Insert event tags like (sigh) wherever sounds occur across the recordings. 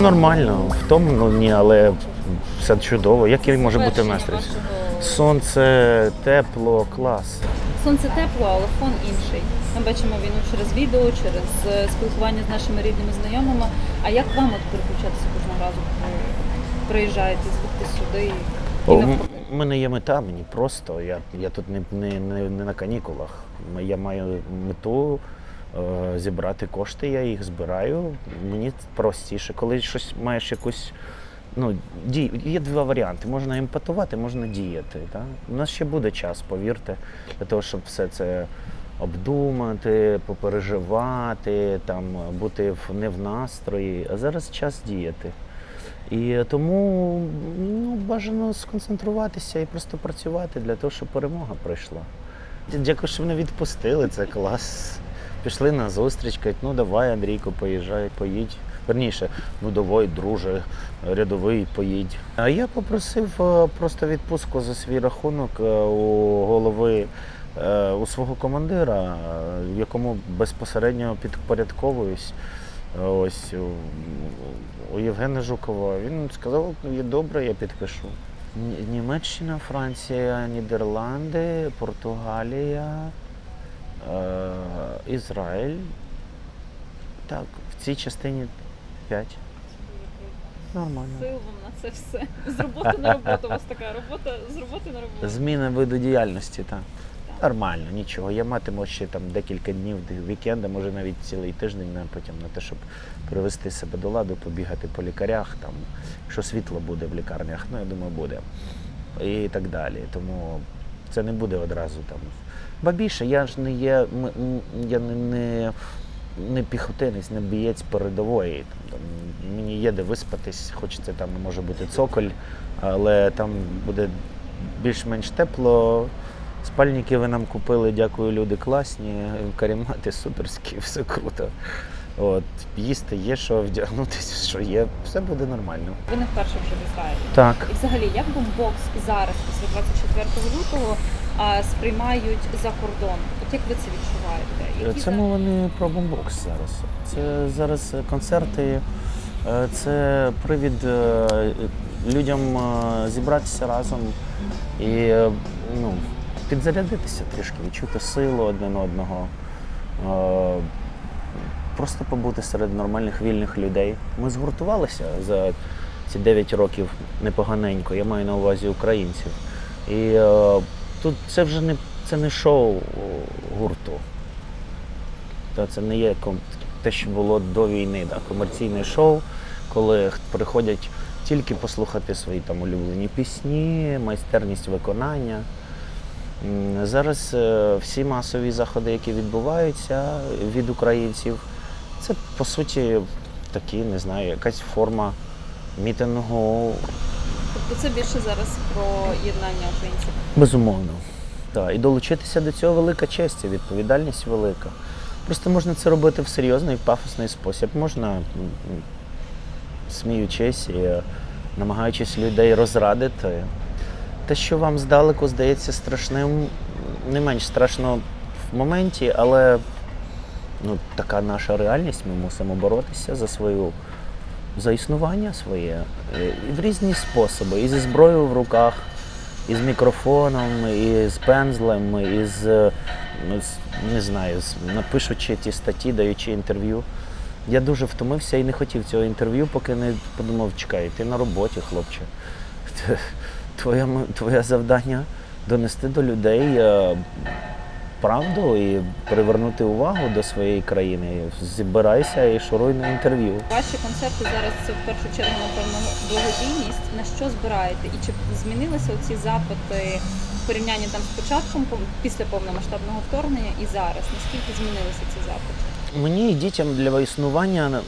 Нормально, втомлені, але все чудово. Який може бути настрій? Сонце, тепло, клас. Сонце тепло, але фон інший. Ми бачимо війну через відео, через е, спілкування з нашими рідними знайомими. А як вам от переключатися кожного разу, коли приїжджаєте звідти сюди? У мене є мета, мені просто. Я, я тут не, не, не, не на канікулах. Я маю мету зібрати кошти, я їх збираю. Мені простіше. Коли щось маєш якусь. Ну, дій, є два варіанти. Можна емпатувати, можна діяти. Так? У нас ще буде час, повірте, для того, щоб все це обдумати, попереживати, там, бути не в настрої. А зараз час діяти. І тому ну, бажано сконцентруватися і просто працювати для того, щоб перемога прийшла. Дякую, що мене відпустили, це клас. Пішли на зустріч, кажуть, ну давай, Андрійко, поїжджай, поїдь. Верніше, ну давай, друже, рядовий, поїдь. А я попросив е, просто відпустку за свій рахунок е, у голови е, у свого командира, якому безпосередньо підпорядковуюсь. Ось у- Євгена Жукова. Він сказав, ну є добре, я підпишу. Ні- Німеччина, Франція, Нідерланди, Португалія, Ізраїль. Так, в цій частині 5. Нормально. Сил вам на це все. З роботи на роботу. У вас така робота з роботи на роботу. Зміна виду діяльності, так. Нормально, нічого. Я матиму ще там декілька днів вікенда, може навіть цілий тиждень на потім на те, щоб привести себе до ладу, побігати по лікарях, там, якщо світло буде в лікарнях, ну я думаю, буде. І так далі. Тому це не буде одразу там. Ба більше, я ж не є, я не, не, не піхотинець, не бієць передової. Там, там, мені є де виспатись, хочеться там може бути цоколь, але там буде більш-менш тепло. Спальники ви нам купили, дякую, люди класні, карімати суперські, (laughs) все круто. От, їсти є, що вдягнутися, що є, все буде нормально. Ви не вперше вже в Ізраїлі. Так. І взагалі, як бомбокс зараз, після 24 лютого, а, сприймають за кордон? От як ви це відчуваєте? Які Це за- мова не про бомбокс зараз. Це зараз концерти, е, це привід е, людям е, зібратися разом і е, ну, підзарядитися трішки, відчути силу один одного. Е, Просто побути серед нормальних вільних людей. Ми згуртувалися за ці 9 років непоганенько, я маю на увазі українців. І е, тут це вже не, це не шоу гурту. Це не є те, що було до війни, да, комерційне шоу, коли приходять тільки послухати свої там улюблені пісні, майстерність виконання. Зараз е, всі масові заходи, які відбуваються від українців, це по суті такі, не знаю, якась форма мітингу. Тобто це більше зараз про єднання українців. Безумовно. Так, і долучитися до цього велика честь, відповідальність велика. Просто можна це робити в серйозний, в пафосний спосіб. Можна, сміючись і е, намагаючись людей розрадити. Те, що вам здалеку здається страшним, не менш страшно в моменті, але ну, така наша реальність. Ми мусимо боротися за свою за існування своє е, в різні способи, і зі зброєю в руках, і з мікрофоном, і з пензлем, і е, ну, з не знаю, з, напишучи ті статті, даючи інтерв'ю. Я дуже втомився і не хотів цього інтерв'ю, поки не подумав, чекай, ти на роботі, хлопче. Твоє, твоє завдання донести до людей е, правду і привернути увагу до своєї країни. Збирайся і шуруй на інтерв'ю. Ваші концерти зараз це в першу чергу, напевно, благодійність. На що збираєте? І чи змінилися оці запити в порівнянні там з початком після повномасштабного вторгнення і зараз? Наскільки змінилися ці запити? Мені і дітям для існування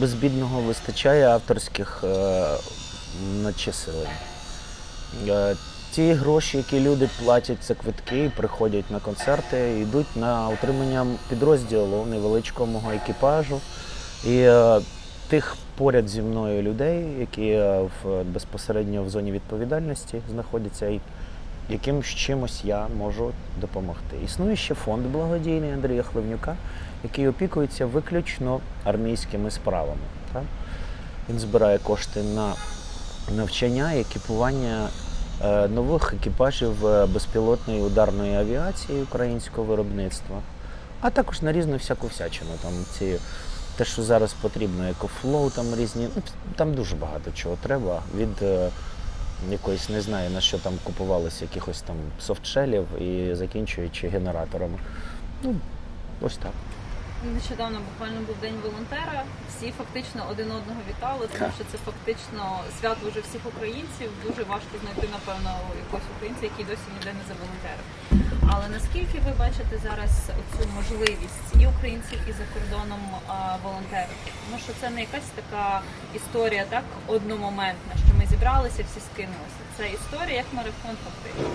безбідного вистачає авторських е, начислень. Ті гроші, які люди платять за квитки, приходять на концерти, йдуть на утримання підрозділу невеличкого мого екіпажу. І е, тих поряд зі мною людей, які е, в, безпосередньо в зоні відповідальності знаходяться, і яким чимось я можу допомогти. Існує ще фонд благодійний Андрія Хливнюка, який опікується виключно армійськими справами. Так? Він збирає кошти на навчання екіпування нових екіпажів е, безпілотної ударної авіації українського виробництва, а також на різну всяку всячину. Там ці те, що зараз потрібно, екофлоу, там різні. Ну, там дуже багато чого треба. Від е, якоїсь не знаю на що там купувалися якихось там софтшелів і закінчуючи генераторами. Ну, ось так. Нещодавно буквально був день волонтера. Всі фактично один одного вітали, тому що це фактично свято вже всіх українців. Дуже важко знайти, напевно, якогось українця, який досі ніде не заволонтерив. Але наскільки ви бачите зараз цю можливість і українців, і за кордоном а, волонтерити? Тому що це не якась така історія, так одномоментна, що ми зібралися, всі скинулися. Це історія як марафон фактично.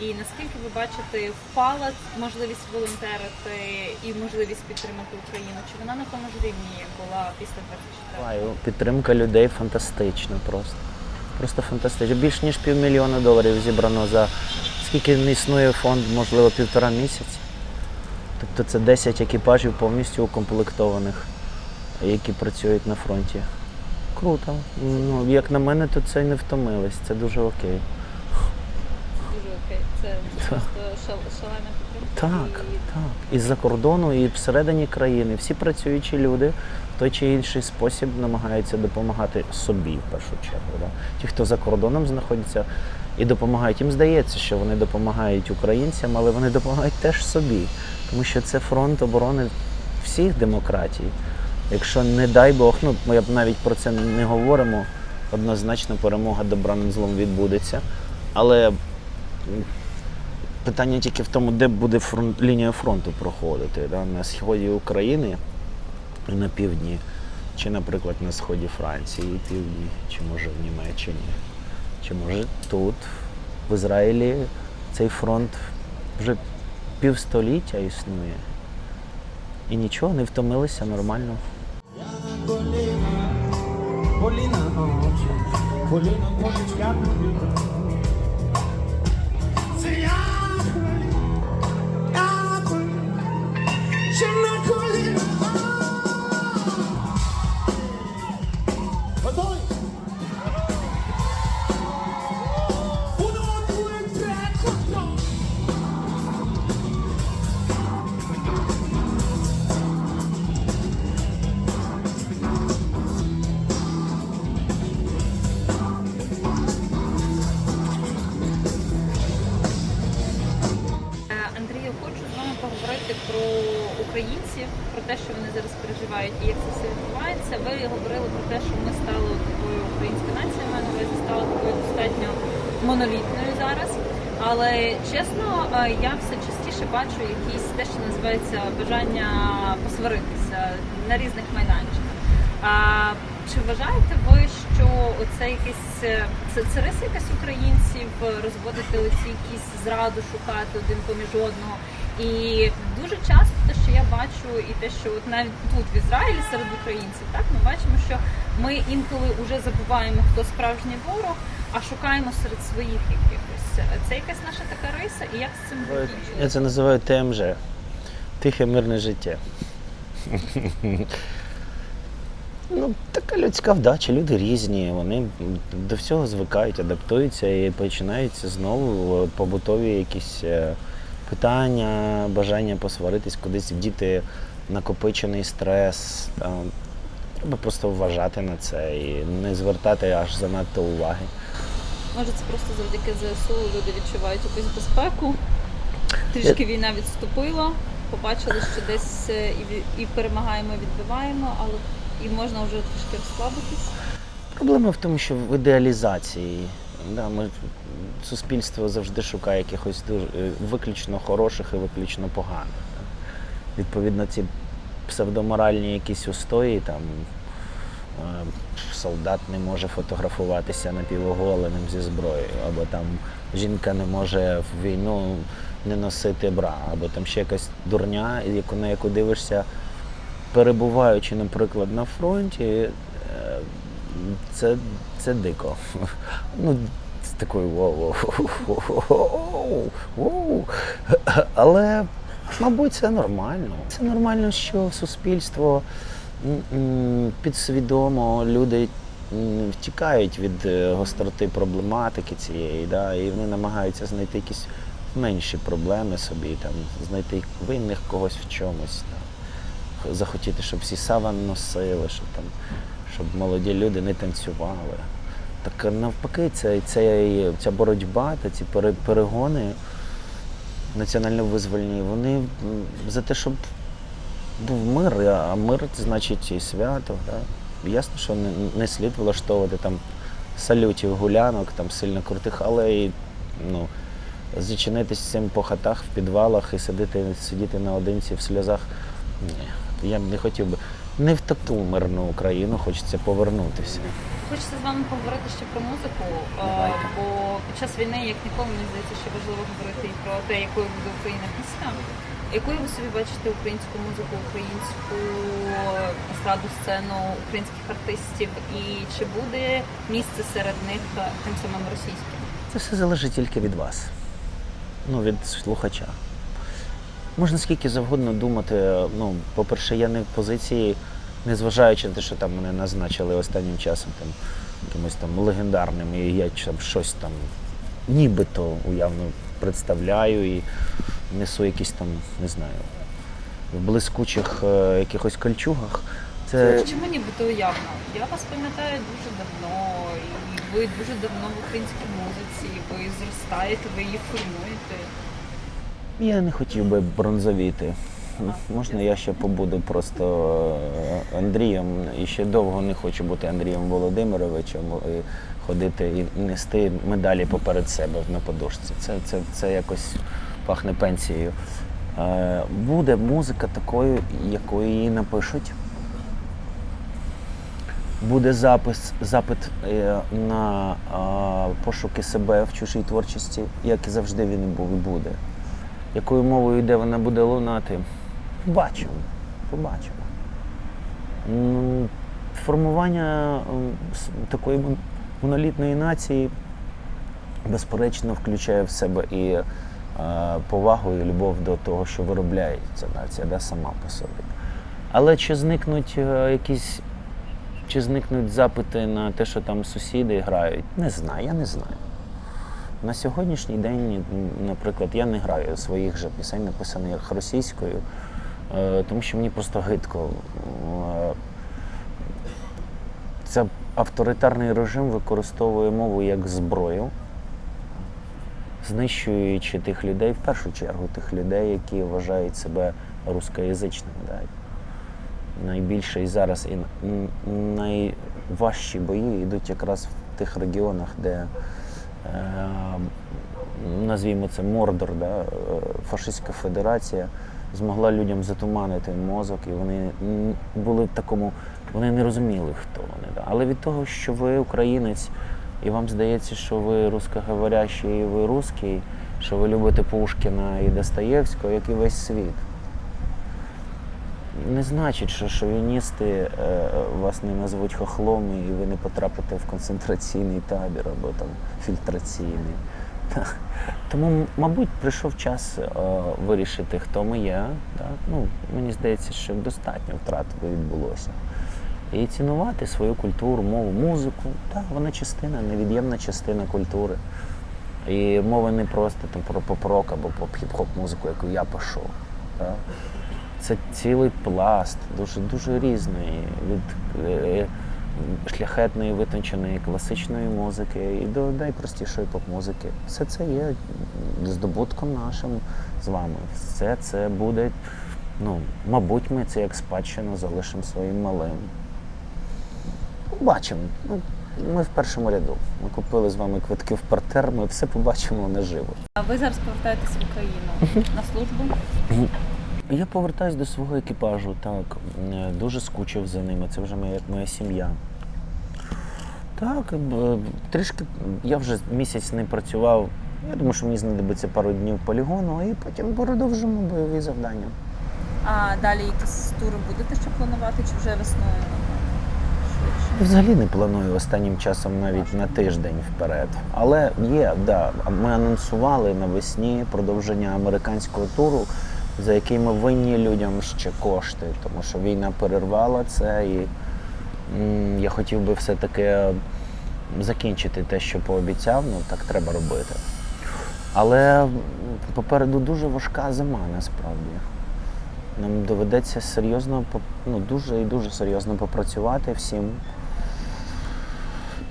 І наскільки ви бачите, впала можливість волонтерити і можливість підтримати Україну? Чи вона на тому ж рівні була після 24 Буваю. Підтримка людей фантастична просто. Просто фантастично. Більш ніж півмільйона доларів зібрано за скільки не існує фонд, можливо, півтора місяці. Тобто це 10 екіпажів повністю укомплектованих, які працюють на фронті. Круто. Ну, як на мене, то це не втомились. Це дуже окей. Дуже окей. Це, це просто шалена підтримка. Так, І так. І з-за кордону, і всередині країни. Всі працюючі люди в той чи інший спосіб намагаються допомагати собі в першу чергу. Ті, хто за кордоном знаходяться і допомагають. Їм здається, що вони допомагають українцям, але вони допомагають теж собі. Тому що це фронт оборони всіх демократій. Якщо не дай Бог, ну ми навіть про це не говоримо, однозначно перемога добра над злом відбудеться. Але Питання тільки в тому, де буде фронт, лінія фронту проходити. Да? На сході України і на півдні, чи, наприклад, на сході Франції півдні, чи може в Німеччині, чи може тут, в Ізраїлі, цей фронт вже півстоліття існує. І нічого, не втомилися нормально. Коліна, коліна, очі, про українців, про те, що вони зараз переживають і як це все відбувається. Ви говорили про те, що ми стали такою українською нацією, на увазі стала такою достатньо монолітною зараз. Але чесно, е, я все частіше бачу якісь те, що називається бажання посваритися на різних майданчиках. А, чи вважаєте ви, що оце якесь е, це, це риса якась українців е, розводити оці якісь зраду, шукати один поміж одного? І дуже часто те, що я бачу, і те, що от навіть тут в Ізраїлі серед українців, так ми бачимо, що ми інколи вже забуваємо, хто справжній ворог, а шукаємо серед своїх якихось. Це якась наша така риса, і як з цим Я це називаю ТМЖ. Тихе мирне життя. (laughs) Ну, така людська вдача, люди різні, вони до всього звикають, адаптуються і починаються знову побутові якісь е, питання, бажання посваритись, кудись діти накопичений стрес. Треба просто вважати на це і не звертати аж занадто уваги. Може, це просто завдяки ЗСУ люди відчувають якусь безпеку. Трішки війна відступила, побачили, що десь е, і, і перемагаємо, і відбиваємо, але і можна вже трішки розслабитись. Проблема в тому, що в ідеалізації да, ми, суспільство завжди шукає якихось дуже е, виключно хороших і виключно поганих. Відповідно, ці псевдоморальні якісь устої, там е, солдат не може фотографуватися напівоголеним зі зброєю, або там жінка не може в війну не носити бра, або там ще якась дурня, на яку дивишся перебуваючи, наприклад, на фронті, е, це, це дико. (laughs) Ну, з такою воу, воу. Але, мабуть, це нормально. Це нормально, що суспільство підсвідомо люди втікають від е, гостроти проблематики цієї, да, і вони намагаються знайти якісь менші проблеми собі, там, знайти винних когось в чомусь. Там, захотіти, щоб всі саван носили, щоб, там, щоб молоді люди не танцювали. Так е, навпаки, це, це, ця боротьба та ці перегони національно-визвольні, вони за те, щоб був мир, а мир значить і свято. Да? Ясно, що не, не слід влаштовувати там салютів, гулянок, там сильно крутих, але і ну, зачинитись цим по хатах в підвалах і сидіти, сидіти наодинці в сльозах. Ні, я б не хотів би. Не в таку мирну Україну хочеться повернутися. Хочеться з вами поговорити ще про музику, Давайте. бо під час війни, як ніколи, мені здається, що важливо говорити і про те, якою буде Україна після. Якою ви собі бачите українську музику, українську естраду сцену українських артистів, і чи буде місце серед них тим самим російським? Це все залежить тільки від вас, ну, від слухача. Можна скільки завгодно думати. Ну, по-перше, я не в позиції, незважаючи на те, що там мене назначили останнім часом там, якимось там легендарним, і я там щось там нібито уявно представляю і несу якісь там, не знаю, в блискучих е, якихось кольчугах. Це Чому нібито уявно? Я вас пам'ятаю дуже давно, і ви дуже давно в українській музиці, ви зростаєте, ви її формуєте. Я не хотів би бронзовіти. Можна я ще побуду просто е, Андрієм і ще довго не хочу бути Андрієм Володимировичем і ходити і нести медалі поперед себе на подушці. Це, це, це якось пахне пенсією. Е, Буде музика такою, якою її напишуть. Буде запис, запит е, на пошуки себе в чужій творчості, як і завжди він був і буде. Якою мовою йде вона буде лунати? Побачимо. Побачимо. Ну, формування ем, такої монолітної нації, безперечно, включає в себе і е, повагу і любов до того, що виробляє ця нація, да, сама по собі. Але чи зникнуть е, якісь, чи зникнуть запити на те, що там сусіди грають? Не знаю, я не знаю. На сьогоднішній день, наприклад, я не граю своїх же пісень, написаних російською, е, тому що мені просто гидко. Е, Це авторитарний режим використовує мову як зброю, знищуючи тих людей, в першу чергу тих людей, які вважають себе рускоязичними. Найбільше і зараз і найважчі бої йдуть якраз в тих регіонах, де назвімо це Мордор, да, е, фашистська федерація змогла людям затуманити мозок, і вони були в такому, вони не розуміли, хто вони. Да. Але від того, що ви українець, і вам здається, що ви русскоговорящий, і ви русський, що ви любите Пушкіна і Достоєвського, як і весь світ. Не значить, що шовіністи е, вас не назвуть хохлом і ви не потрапите в концентраційний табір або там фільтраційний. Тому, мабуть, прийшов час е, вирішити, хто ми є. Да? Ну, мені здається, що достатньо втрат відбулося. І цінувати свою культуру, мову, музику. Так, вона частина, невід'ємна частина культури. І мова не просто там, про поп-рок або поп-хіп-хоп музику, яку я пишу. Так? Це цілий пласт, дуже дуже різний, від е, шляхетної, витонченої класичної музики і до найпростішої поп-музики. Все це є здобутком нашим з вами. Все це буде, ну, мабуть, ми це як спадщину залишимо своїм малим. Бачимо. Ну, ми в першому ряду. Ми купили з вами квитки в партер, ми все побачимо наживо. А ви зараз повертаєтесь в Україну (laughs) на службу? Я повертаюсь до свого екіпажу, так. Е, Дуже скучив за ними. Це вже моя, моя сім'я. Так, е, трішки я вже місяць не працював. Я думаю, що мені знадобиться пару днів полігону, і потім продовжимо бойові завдання. А далі якісь тури будете ще планувати, чи вже весною? Швидше. Взагалі не планую останнім часом навіть на тиждень вперед. Але є, да. Ми анонсували навесні продовження американського туру, за який ми винні людям ще кошти, тому що війна перервала це і Я хотів би все-таки закінчити те, що пообіцяв, ну так треба робити. Але попереду дуже важка зима насправді. Нам доведеться серйозно, ну, дуже і дуже серйозно попрацювати всім.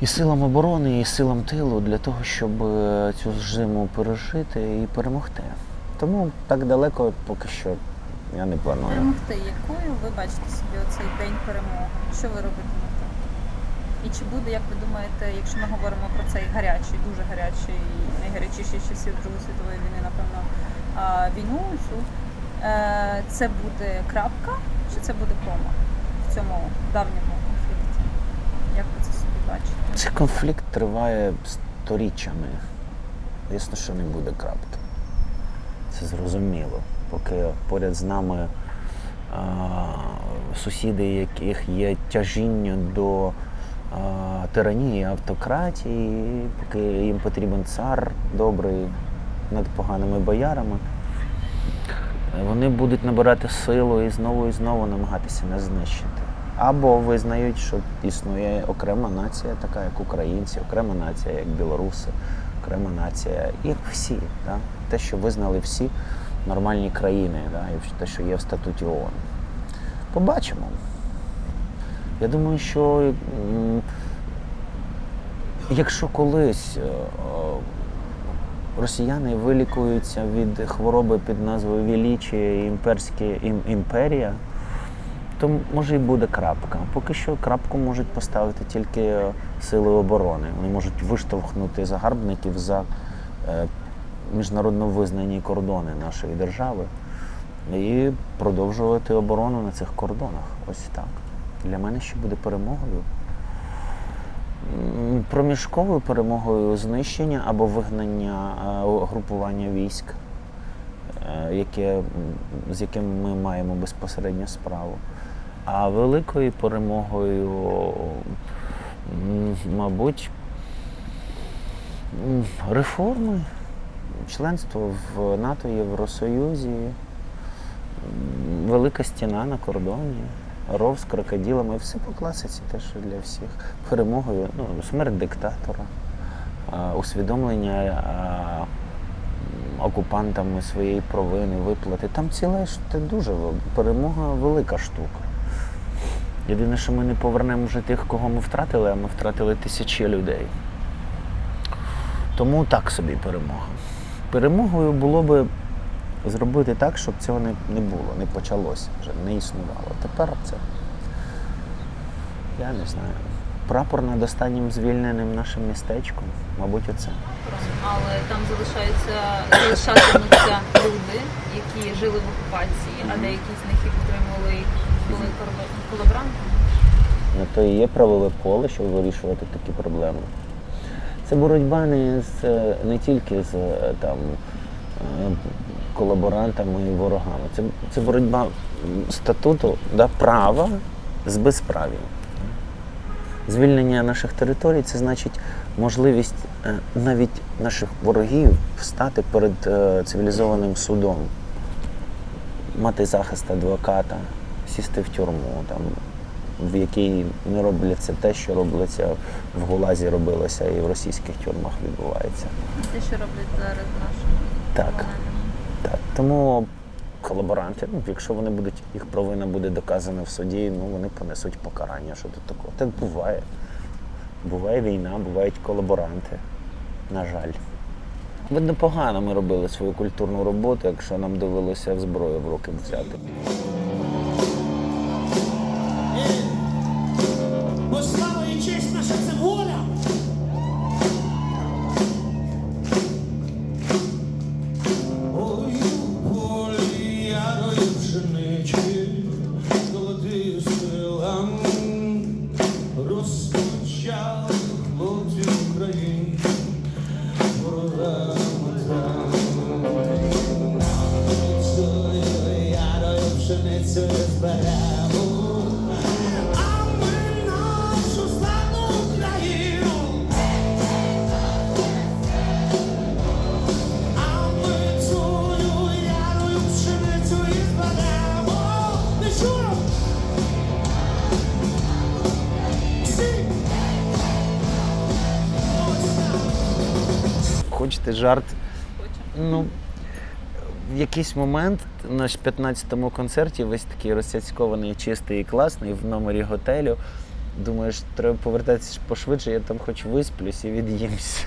І силам оборони, і силам тилу для того, щоб е, цю зиму пережити і перемогти. Тому так далеко поки що я не планую. Перемогти, якою ви бачите собі оцей день перемоги? Що ви робитимете? І чи буде, як ви думаєте, якщо ми говоримо про цей гарячий, дуже гарячий, найгарячіший часів Другої світової війни, напевно, війну цю, е, це буде крапка, чи це буде кома в цьому давньому конфлікті? Як ви це собі бачите? Цей конфлікт триває сторіччями. Звісно, що не буде крапки. Це зрозуміло. Поки поряд з нами а, сусіди, яких є тяжіння до а, тиранії, автократії, поки їм потрібен цар добрий над поганими боярами, вони будуть набирати силу і знову і знову намагатися нас знищити. Або визнають, що існує окрема нація, така як українці, окрема нація, як білоруси, окрема нація, як всі. Да? Те, що визнали всі нормальні країни, да? і те, що є в статуті ООН. Побачимо. Я думаю, що якщо колись е, е, росіяни вилікуються від хвороби під назвою Вілічі імперські ім- імперія, то може і буде крапка. Поки що крапку можуть поставити тільки е, сили оборони. Вони можуть виштовхнути загарбників за міжнародно визнані кордони нашої держави і продовжувати оборону на цих кордонах. Ось так. Для мене ще буде перемогою. Проміжковою перемогою знищення або вигнання е, угрупування військ, е, яке, з яким ми маємо безпосередньо справу. А великою перемогою, мабуть, реформи, членство в НАТО, Євросоюзі, велика стіна на кордоні, ров з крокодилами, все по класиці, те, що для всіх. Перемогою, ну, смерть диктатора, усвідомлення окупантами своєї провини, виплати. Там ціле це дуже перемога велика штука. Єдине, що ми не повернемо вже тих, кого ми втратили, а ми втратили тисячі людей. Тому так собі перемога. Перемогою було би зробити так, щоб цього не, не було, не почалося вже, не існувало. Тепер це. Я не знаю. Прапор над останнім звільненим нашим містечком, мабуть, оце. Але там залишаються залишатимуться люди, які жили в окупації, а деякі з них і підтримували були колабо- колаборантами. Ну, то і є правове поле, щоб вирішувати такі проблеми. Це боротьба не, з, не тільки з е, там, е, колаборантами і ворогами. Це, це боротьба статуту да, права з безправ'ям. Звільнення наших територій це значить можливість е, навіть наших ворогів встати перед е, цивілізованим судом, мати захист адвоката, сісти в тюрму, там, в якій не робляться те, що робиться в Гулазі робилося і в російських тюрмах відбувається. Те, що роблять зараз наші Так. Так. Тому колаборанти, ну, якщо вони будуть, їх провина буде доказана в суді, ну вони понесуть покарання. Що тут такого? Так буває. Буває війна, бувають колаборанти. На жаль. Видно, погано ми робили свою культурну роботу, якщо нам довелося зброю в руки взяти. Жарт. Ну, в якийсь момент на ж 15-му концерті весь такий розцяцькований, чистий і класний в номері готелю. Думаєш, треба повертатися пошвидше, я там хоч висплюсь і від'їмся.